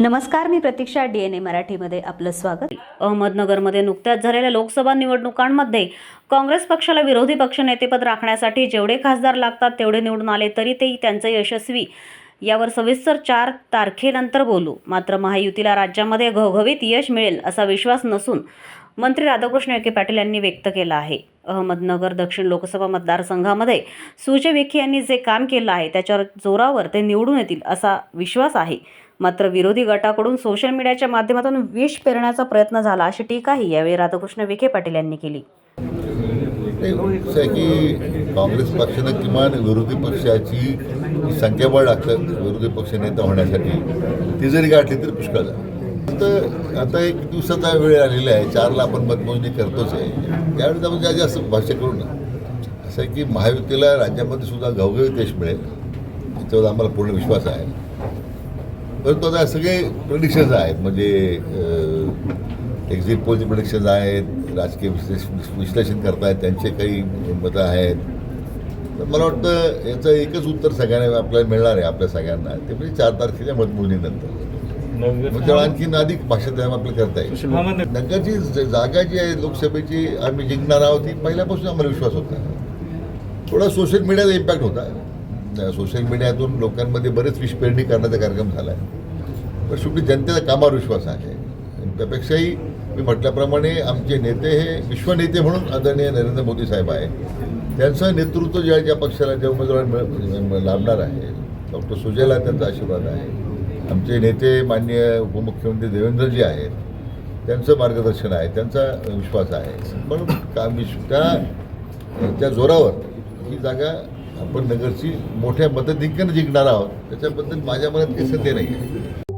नमस्कार मी प्रतीक्षा D N A मराठीमध्ये आपलं स्वागत. अहमदनगरमध्ये नुकत्याच झालेल्या लोकसभा निवडणुकांमध्ये काँग्रेस पक्षाला विरोधी पक्षनेतेपद राखण्यासाठी जेवढे खासदार लागतात तेवढे निवडून आले तरी तेही त्यांचं यशस्वी यावर सविस्तर चार तारखेनंतर बोलू. मात्र महायुतीला राज्यामध्ये घवघवीत यश मिळेल असा विश्वास नसून मंत्री राधाकृष्ण विखे पाटील यांनी व्यक्त केला आहे. अहमदनगर दक्षिण लोकसभा मतदारसंघामध्ये सुजय विखे यांनी जे काम केलं आहे त्याच्यावर जोरावर ते निवडून येतील असा विश्वास आहे. मात्र विरोधी गटाकडून सोशल मीडियाच्या माध्यमातून विष पेरण्याचा प्रयत्न झाला अशी टीकाही यावेळी राधाकृष्ण विखे पाटील यांनी केली. नाही, असं आहे की काँग्रेस पक्षानं किमान विरोधी पक्षाची संख्याबळ लागतं विरोधी पक्ष नेता होण्यासाठी. ती जरी गाठली तरी पुष्कळ तर आता एक दिवसाचा वेळ आलेला आहे चारला आपण मतमोजणी करतोच आहे. त्यावेळेस आपण ज्या जास्त भाष्य करू ना असं आहे की महायुतीला राज्यामध्ये सुद्धा घवघवीत यश मिळेल याच्यावर आम्हाला पूर्ण विश्वास आहे. परंतु आता सगळे प्रडिक्शन्स आहेत म्हणजे एक्झिट पोलचे प्रडिक्शन्स आहेत राजकीय विश्लेष विश्लेषण करतायत त्यांचे काही मतं आहेत. तर मला वाटतं याचं एकच उत्तर सगळ्यांना आपल्याला मिळणार आहे आपल्या सगळ्यांना. ते म्हणजे चार तारखेच्या मतमोजणीनंतर. मग तेव्हा आणखीन अधिक भाषा त्यामुळे आपल्याला करता येईल. नगरची जागा जी आहे लोकसभेची आम्ही जिंकणार आहोत ही पहिल्यापासून आम्हाला विश्वास होता. थोडा सोशल मीडियाचा इम्पॅक्ट होता. सोशल मीडियातून लोकांमध्ये बरेच विषपेरणी करण्याचा कार्यक्रम झाला आहे पण शेवटी जनतेचा कामावर विश्वास आहे. त्यापेक्षाही मी म्हटल्याप्रमाणे आमचे नेते हे विश्वनेते म्हणून आदरणीय नरेंद्र मोदी साहेब आहे. त्यांचं नेतृत्व ज्या ज्या पक्षाला ज्या उमेदवार लाभणार आहे डॉक्टर सुजयला त्यांचा आशीर्वाद आहे. आमचे नेते माननीय उपमुख्यमंत्री देवेंद्रजी आहेत. त्यांचं मार्गदर्शन आहे त्यांचा विश्वास आहे. पण का त्या त्या जोरावर ही जागा आपण नगरची मोठ्या मतधिक्यानं जिंकणार आहोत त्याच्याबद्दल माझ्या मनात काही संदेह नाही आहे